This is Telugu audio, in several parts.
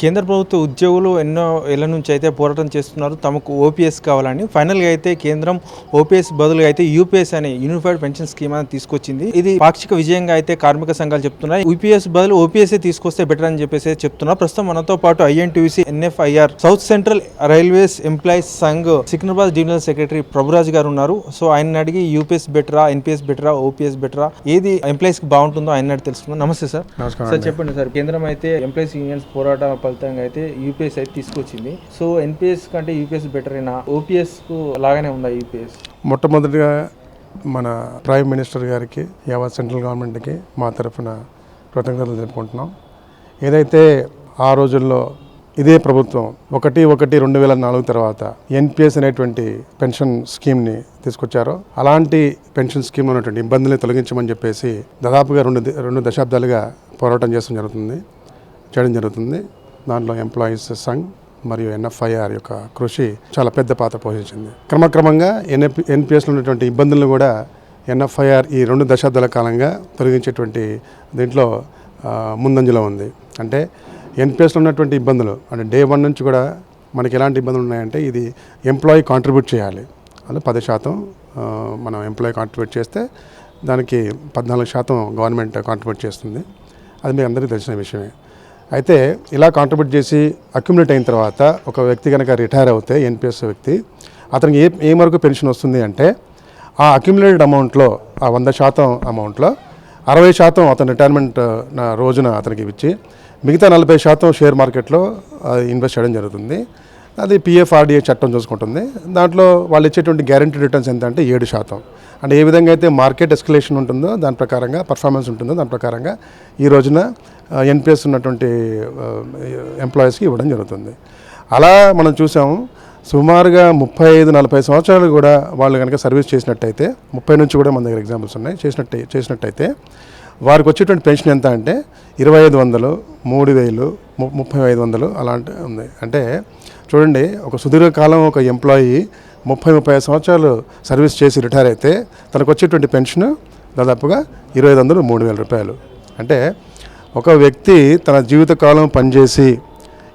కేంద్ర ప్రభుత్వ ఉద్యోగులు ఎన్నో ఏళ్ళ నుంచి అయితే పోరాటం చేస్తున్నారు. తమకు ఓపీఎస్ కావాలని. ఫైనల్గా అయితే కేంద్రం ఓపీఎస్ బదులుగా అయితే యూపీఎస్ అనే యూనిఫైడ్ పెన్షన్ స్కీమ్ అని తీసుకొచ్చింది. ఇది పాక్షిక విజయంగా అయితే కార్మిక సంఘాలు చెప్తున్నాయి. యూపీఎస్ బదులు ఓపీఎస్ తీసుకొస్తే బెటర్ అని చెప్పేసి చెప్తున్నారు. ప్రస్తుతం మనతో పాటు INTUC NFIR south central railways employees Sangh Secunderabad divisional secretary Prabhuraj గారు ఉన్నారు. సో ఆయన అడిగి యూపీఎస్ బెటరా ఎన్పిఎస్ బెటరా ఓపీఎస్ బెటరా ఏది ఎంప్లాయీస్కి బాగుంటుందో ఆయన తెలుసుకుందాం. నమస్తే సార్. నమస్కారం సార్ చెప్పండి సార్ కేంద్రం అయితే ఎంప్లాయీస్ యూనియన్స్ పోరాట ఫలితంగా అయితే యూపీఎస్ అయితే తీసుకొచ్చింది. సో ఎన్పిఎస్ కంటే యూపీఎస్ బెటర్ అయినా ఓపీఎస్కు లాగానే ఉందా యూపీఎస్ మొట్టమొదటిగా మన ప్రైమ్ మినిస్టర్ గారికి యావత్ సెంట్రల్ గవర్నమెంట్కి మా తరఫున కృతజ్ఞతలు తెలుపుకుంటున్నాం. ఏదైతే ఆ రోజుల్లో ఇదే ప్రభుత్వం ఒకటి ఒకటి రెండు వేల నాలుగు తర్వాత ఎన్పిఎస్ అనేటువంటి పెన్షన్ స్కీమ్ని తీసుకొచ్చారో అలాంటి పెన్షన్ స్కీమ్ ఉన్నటువంటి ఇబ్బందుల్ని తొలగించమని చెప్పేసి దాదాపుగా రెండు రెండు దశాబ్దాలుగా పోరాటం చేయడం జరుగుతుంది చేయడం జరుగుతుంది. దాంట్లో ఎంప్లాయీస్ సంఘ్ మరియు ఎన్ఎఫ్ఐఆర్ యొక్క కృషి చాలా పెద్ద పాత్ర పోషించింది. క్రమక్రమంగా ఎన్ఎఫ్ ఎన్పిఎస్లో ఉన్నటువంటి ఇబ్బందులను కూడా ఎన్ఎఫ్ఐఆర్ ఈ రెండు దశాబ్దాల కాలంగా తొలగించేటువంటి దీంట్లో ముందంజలో ఉంది. అంటే ఎన్పిఎస్లో ఉన్నటువంటి ఇబ్బందులు అంటే డే వన్ నుంచి కూడా మనకి ఎలాంటి ఇబ్బందులు ఉన్నాయంటే ఇది ఎంప్లాయీ కాంట్రిబ్యూట్ చేయాలి. అది పది శాతం మనం ఎంప్లాయీ కాంట్రిబ్యూట్ చేస్తే దానికి పద్నాలుగు శాతం గవర్నమెంట్ కాంట్రిబ్యూట్ చేస్తుంది. అది మీ అందరికీ తెలిసిన విషయమే. అయితే ఇలా కాంట్రిబ్యూట్ చేసి అక్యుములేట్ అయిన తర్వాత ఒక వ్యక్తి కనుక రిటైర్ అవుతే ఎన్పిఎస్ వ్యక్తి అతనికి ఏ ఏ వరకు పెన్షన్ వస్తుంది అంటే ఆ అక్యుములేటెడ్ అమౌంట్లో ఆ వంద శాతం అమౌంట్లో అరవై శాతం అతను రిటైర్మెంట్ నా రోజున అతనికి ఇచ్చి మిగతా నలభై శాతం షేర్ మార్కెట్లో ఇన్వెస్ట్ చేయడం జరుగుతుంది. అది పిఎఫ్ఆర్డిఏ చట్టం చూసుకుంటుంది. దాంట్లో వాళ్ళు ఇచ్చేటువంటి గ్యారంటీ రిటర్న్స్ ఎంత అంటే ఏడు శాతం. అంటే ఏ విధంగా అయితే మార్కెట్ ఎస్కలేషన్ ఉంటుందో దాని ప్రకారంగా పర్ఫార్మెన్స్ ఉంటుందో దాని ప్రకారంగా ఈ రోజున ఎన్పిఎస్ ఉన్నటువంటి ఎంప్లాయీస్కి ఇవ్వడం జరుగుతుంది. అలా మనం చూసాము సుమారుగా ముప్పై ఐదు నలభై సంవత్సరాలు కూడా వాళ్ళు కనుక సర్వీస్ చేసినట్టయితే ముప్పై నుంచి కూడా మన దగ్గర ఎగ్జాంపుల్స్ ఉన్నాయి చేసినట్టు చేసినట్టయితే వారికి వచ్చేటువంటి పెన్షన్ ఎంత అంటే ఇరవై ఐదు వందలు మూడు వేలు ము- ముప్పై ఐదు వందలు అలాంటి ఉంది. అంటే చూడండి ఒక సుదీర్ఘకాలం ఒక ఎంప్లాయీ ముప్పై ముప్పై ఐదు సంవత్సరాలు సర్వీస్ చేసి రిటైర్ అయితే తనకు వచ్చేటువంటి పెన్షన్ దాదాపుగా ఇరవై ఐదు వందలు మూడు వేల రూపాయలు. అంటే ఒక వ్యక్తి తన జీవితకాలం పనిచేసి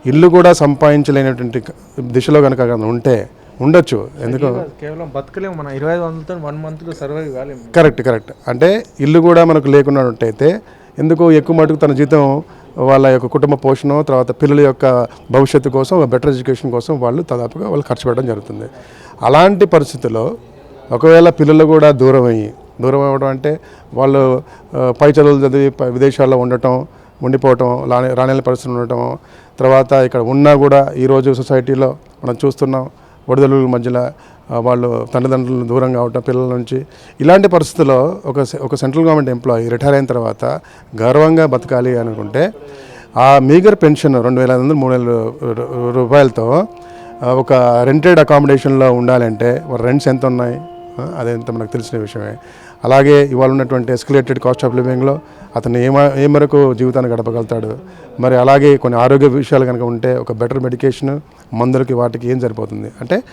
ఇల్లు కూడా సంపాదించలేనటువంటి దిశలో కనుక ఉంటే ఉండొచ్చు. ఎందుకు? కేవలం బతకలేము మన. ఇరవై వందలతో వన్ మంత్ సర్వైవ్ కాలేము. Correct correct. అంటే ఇల్లు కూడా మనకు లేకుండా ఉంటైతే ఎందుకు ఎక్కువ మటుకు తన జీతం వాళ్ళ యొక్క కుటుంబ పోషణ తర్వాత పిల్లల యొక్క భవిష్యత్తు కోసం బెటర్ ఎడ్యుకేషన్ కోసం వాళ్ళు దాదాపుగా వాళ్ళు ఖర్చు పెట్టడం జరుగుతుంది. అలాంటి పరిస్థితుల్లో ఒకవేళ పిల్లలు కూడా దూరం అయ్యి దూరం అవ్వడం అంటే వాళ్ళు పై చదువులు చదివి విదేశాల్లో ఉండటం ఉండిపోవటం రాని రాణిల పరిస్థితులు ఉండటం తర్వాత ఇక్కడ ఉన్నా కూడా ఈరోజు సొసైటీలో మనం చూస్తున్నాం ఒడిదలుల మధ్యలో వాళ్ళు తల్లిదండ్రులను దూరం కావటం పిల్లల నుంచి ఇలాంటి పరిస్థితుల్లో ఒక ఒక సెంట్రల్ గవర్నమెంట్ ఎంప్లాయీ రిటైర్ అయిన తర్వాత గర్వంగా బతకాలి అనుకుంటే ఆ మీగర్ పెన్షన్ రెండు వేల ఐదు వందలు మూడు వేల రూపాయలతో ఒక రెంటెడ్ అకామిడేషన్లో ఉండాలంటే రెంట్స్ ఎంత ఉన్నాయి అదంతా మనకు తెలిసిన విషయమే. అలాగే ఇవాళ ఉన్నటువంటి ఎస్కలేటెడ్ కాస్ట్ ఆఫ్ లివింగ్లో అతను ఏ ఏ మేరకు జీవితాన్ని గడపగలుగుతాడు? మరి అలాగే కొన్ని ఆరోగ్య విషయాలు కనుక ఉంటే ఒక బెటర్ మెడికేషన్ మందులకి వాటికి ఏం సరిపోతుంది? అంటే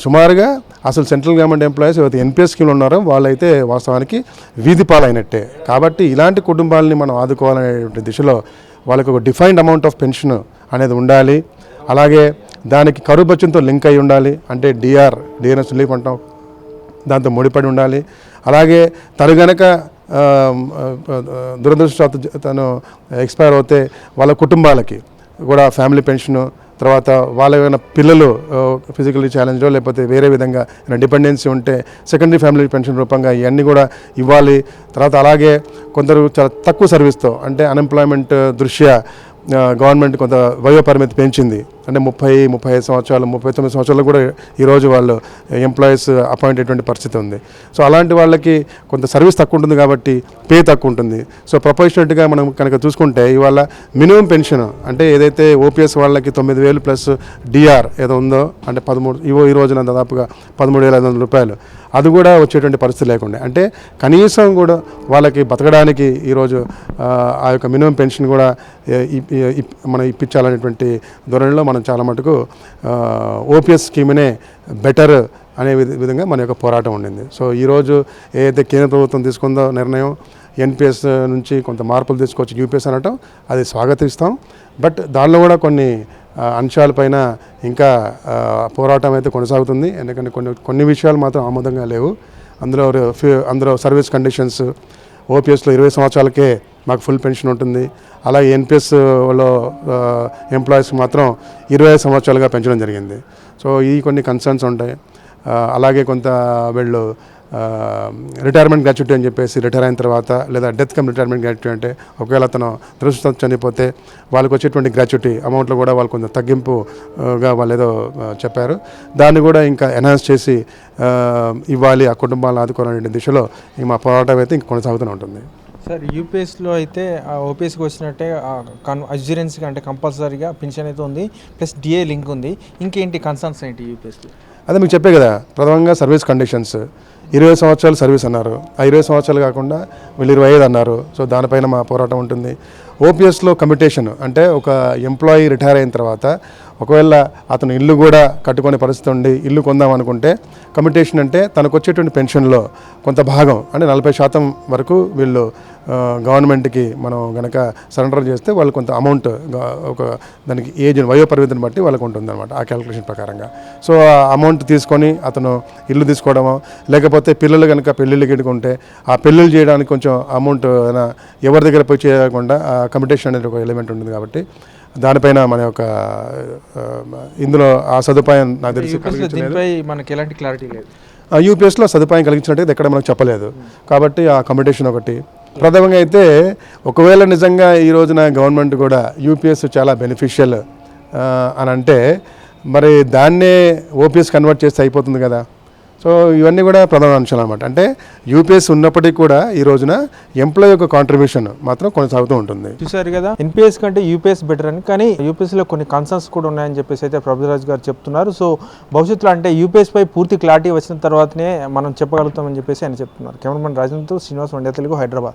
సుమారుగా అసలు సెంట్రల్ గవర్నమెంట్ ఎంప్లాయీస్ ఎవరైతే ఎన్పిఎస్ స్కీమ్లో ఉన్నారో వాళ్ళైతే వాస్తవానికి వీధి పాలైనట్టే. కాబట్టి ఇలాంటి కుటుంబాలని మనం ఆదుకోవాలనేటువంటి దిశలో వాళ్ళకి ఒక డిఫైన్డ్ అమౌంట్ ఆఫ్ పెన్షన్ అనేది ఉండాలి. అలాగే దానికి కరువు బచ్చంతో లింక్ అయి ఉండాలి. అంటే డిఆర్ డిఎన్ఎస్ రిలీఫ్ అంటాం. దాంతో ముడిపడి ఉండాలి. అలాగే తను గనక దురదృష్టవత తను ఎక్స్పైర్ అవుతే వాళ్ళ కుటుంబాలకి కూడా ఫ్యామిలీ పెన్షన్ తర్వాత వాళ్ళ ఏమైనా పిల్లలు ఫిజికల్లీ ఛాలెంజ్లో లేకపోతే వేరే విధంగా డిపెండెన్సీ ఉంటే సెకండరీ ఫ్యామిలీ పెన్షన్ రూపంగా ఇవన్నీ కూడా ఇవ్వాలి. తర్వాత అలాగే కొందరు చాలా తక్కువ సర్వీస్తో అంటే అన్ఎంప్లాయ్మెంట్ దృష్ట్యా గవర్నమెంట్ కొంత వయో పరిమితి పెంచింది. అంటే ముప్పై ముప్పై ఐదు సంవత్సరాలు ముప్పై తొమ్మిది సంవత్సరాలు కూడా ఈరోజు వాళ్ళు ఎంప్లాయీస్ అపాయింట్ అయ్యేటువంటి పరిస్థితి ఉంది. సో అలాంటి వాళ్ళకి కొంత సర్వీస్ తక్కువ ఉంటుంది కాబట్టి పే తక్కువ ఉంటుంది. సో ప్రొఫెషనల్గా మనం కనుక చూసుకుంటే ఇవాళ మినిమం పెన్షన్ అంటే ఏదైతే ఓపీఎస్ వాళ్ళకి తొమ్మిది వేలు ప్లస్ డిఆర్ ఏదో ఉందో అంటే పదమూడు ఇవో ఈ రోజున దాదాపుగా పదమూడు వేల ఐదు వందల రూపాయలు. అది కూడా వచ్చేటువంటి పరిస్థితి లేకుండా అంటే కనీసం కూడా వాళ్ళకి బతకడానికి ఈరోజు ఆ, యొక్క మినిమం పెన్షన్ కూడా ఇప్- మనం ఇప్పించాలనేటువంటి ధోరణిలో మనం చాలా మటుకు ఓపీఎస్ స్కీమ్నే బెటర్ అనే విధ- విధంగా మన యొక్క పోరాటం ఉండింది. సో ఈరోజు ఏదైతే కేంద్ర ప్రభుత్వం తీసుకుందో నిర్ణయం ఎన్పిఎస్ నుంచి కొంత మార్పులు తీసుకొచ్చి యూపీఎస్ అనటం అది స్వాగతిస్తాం. బట్ దానిలో కూడా కొన్ని అంశాలపైన ఇంకా పోరాటం అయితే కొనసాగుతుంది. ఎందుకంటే కొన్ని కొన్ని విషయాలు మాత్రం ఆమోదంగా లేవు. అందులో ఫ్యూ- అందులో సర్వీస్ కండిషన్స్ ఓపీఎస్లో ఇరవై సంవత్సరాలకే మాకు ఫుల్ పెన్షన్ ఉంటుంది. అలాగే ఎన్పిఎస్లో ఎంప్లాయీస్ మాత్రం ఇరవై సంవత్సరాలుగా పెంచడం జరిగింది. సో ఈ కొన్ని కన్సర్న్స్ ఉంటాయి. అలాగే కొంత వీళ్ళు రిటైర్మెంట్ గ్రాట్యుటీ అని చెప్పేసి రిటైర్ అయిన తర్వాత లేదా డెత్ కమ్ రిటైర్మెంట్ గ్రాట్యుటీ అంటే ఒకవేళ అతను దురదృష్టం చనిపోతే వాళ్ళకి వచ్చేటువంటి గ్రాట్యుటీ అమౌంట్లో కూడా వాళ్ళు కొంచెం తగ్గింపుగా వాళ్ళు ఏదో చెప్పారు. దాన్ని కూడా ఇంకా ఎన్హాన్స్ చేసి ఇవ్వాలి ఆ కుటుంబాలను ఆదుకోవాలనే దిశలో మా పోరాటం అయితే ఇంక కొనసాగుతూనే ఉంటుంది. సార్ యూపీఎస్లో అయితే ఓపీఎస్కి వచ్చినట్టే కన్ అజ్యూరెన్స్గా అంటే కంపల్సరీగా పెన్షన్ అయితే ఉంది ప్లస్ డిఏ లింక్ ఉంది. ఇంకేంటి కన్సర్న్స్ ఏంటి యూపీఎస్లో అదే మీకు చెప్పే కదా ప్రధానంగా సర్వీస్ కండిషన్స్. ఇరవై సంవత్సరాలు సర్వీస్ అన్నారు. ఆ ఇరవై సంవత్సరాలు కాకుండా వీళ్ళు ఇరవై ఐదు అన్నారు. సో దానిపైన మా పోరాటం ఉంటుంది. ఓపీఎస్లో కమిటేషన్ అంటే ఒక ఎంప్లాయీ రిటైర్ అయిన తర్వాత ఒకవేళ అతను ఇల్లు కూడా కట్టుకునే పరిస్థితి ఉండి ఇల్లు కొందాం అనుకుంటే కమిటేషన్ అంటే తనకు వచ్చేటువంటి పెన్షన్లో కొంత భాగం అంటే నలభై శాతం వరకు వీళ్ళు గవర్నమెంట్కి మనం గనక సరెండర్ చేస్తే వాళ్ళు కొంత అమౌంట్ ఒక దానికి ఏజ్ వయో పరిమితిని బట్టి వాళ్ళకు ఉంటుందన్నమాట ఆ క్యాలిక్యులేషన్ ప్రకారంగా. సో ఆ అమౌంట్ తీసుకొని అతను ఇల్లు తీసుకోవడమో లేకపోతే పిల్లలు కనుక పెళ్ళిళ్ళు గిడుకుంటే ఆ పెళ్ళిళ్ళు చేయడానికి కొంచెం అమౌంట్ ఎవరి దగ్గర పోయి చేయకుండా ఆ కమిటేషన్ అనేది ఒక ఎలిమెంట్ ఉంటుంది కాబట్టి దానిపైన మన యొక్క ఇందులో ఆ సదుపాయం నాకు తెలిసి దీనిపై మనకి ఎలాంటి క్లారిటీ లేదు. యూపీఎస్లో సదుపాయం కలిగించినట్టు ఎక్కడ మనకు చెప్పలేదు. కాబట్టి ఆ కమిటేషన్ ఒకటి. ప్రథమంగా అయితే ఒకవేళ నిజంగా ఈ రోజున గవర్నమెంట్ కూడా యూపీఎస్ చాలా బెనిఫిషియల్ అని అంటే మరి దాన్నే ఓపీఎస్ కన్వర్ట్ చేస్తే అయిపోతుంది కదా. సో ఇవన్నీ కూడా ప్రధాన అంశాలు అనమాట అంటే యూపీఎస్ ఉన్నప్పటికీ కూడా ఈ రోజున ఎంప్లాయ్ యొక్క కాంట్రిబ్యూషన్ మాత్రం కొనసాగుతూ ఉంటుంది. చూసారు కదా? ఎన్పిఎస్ కంటే యూపీఎస్ బెటర్ అని. కానీ యూపీఎస్లో కొన్ని కన్సర్న్స్ కూడా ఉన్నాయని చెప్పేసి అయితే ప్రభురాజ్ గారు చెప్తున్నారు. సో భవిష్యత్తులో అంటే యూపీఎస్ పై పూర్తి క్లారిటీ వచ్చిన తర్వాతనే మనం చెప్పగలుగుతామని చెప్పేసి ఆయన చెప్తున్నారు. కెమెరామెన్ రాజేంద్ర శ్రీనివాస్ వండే తెలుగు హైదరాబాద్.